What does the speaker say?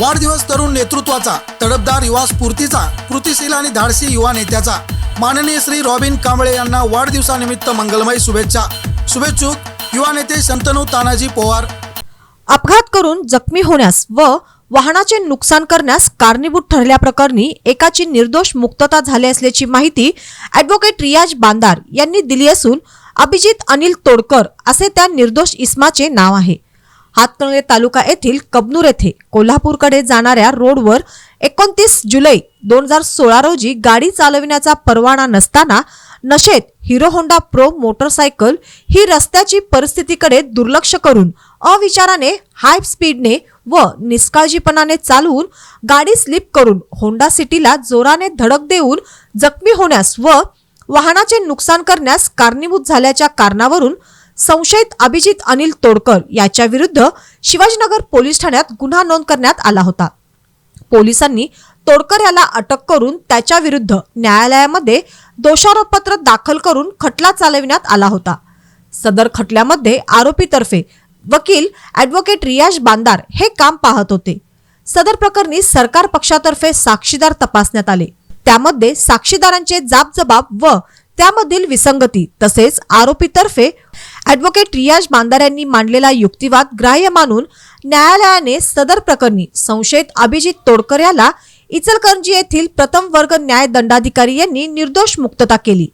वाढदिवस तरुण नेतृत्वाचा तडपदार युवा स्फूर्तीचा कृतिशील आणि धाडसी युवा नेत्याचा. माननीय श्री रॉबिन कांबळे यांना वाढदिवसानिमित्त मंगलमय शुभेच्छा. शुभेच्छुक युवा नेते शंतनू तानाजी पवार. अपघात करून जखमी होण्यास व वाहनाचे नुकसान करण्यास कारणीभूत ठरल्याप्रकरणी एकाची निर्दोष मुक्तता झाली असल्याची माहिती ॲडव्होकेट रियाज बांदार यांनी दिली असून अभिजित अनिल तोडकर असे त्या निर्दोष इस्माचे नाव आहे. हातकणंगले तालुका येथील कबनूर येथे कोल्हापूरकडे जाणाऱ्या रोडवर एकोणतीस जुलै दोन हजार सोळा रोजी गाडी चालविण्याचा परवाना नसताना नशेत हिरो होंडा प्रो मोटरसायकल ही रस्त्याची परिस्थितीकडे दुर्लक्ष करून अविचाराने हाय स्पीडने व निष्काळजीपणाने चालवून गाडी स्लिप करून होंडा सिटीला जोराने धडक देऊन जखमी होण्यास व वाहनाचे नुकसान करण्यास कारणीभूत झाल्याच्या कारणावरून संशयित अभिजित अनिल तोडकर याच्या विरुद्ध शिवाजीनगर पोलीस ठाण्यात गुन्हा नोंद करण्यात आला होता. पोलिसांनी तोडकर याला अटक करून त्याच्या विरुद्ध न्यायालयामध्ये दोषारोपपत्र दाखल करून खटला चालविण्यात आला होता. सदर खटल्यामध्ये आरोपीतर्फे वकील ॲडव्होकेट रियाज बांदार हे काम पाहत होते. सदर प्रकरणी सरकार पक्षातर्फे साक्षीदार तपासण्यात आले. त्यामध्ये साक्षीदारांचे जाबजबाब व त्यामधील विसंगती तसेच आरोपीतर्फे ॲडव्होकेट रियाज बांदार यांनी मांडलेला युक्तिवाद ग्राह्य मानून न्यायालयाने सदर प्रकरणी संशयित अभिजित तोडकर याला इचलकरंजी येथील प्रथम वर्ग न्याय दंडाधिकारी यांनी निर्दोष मुक्तता केली.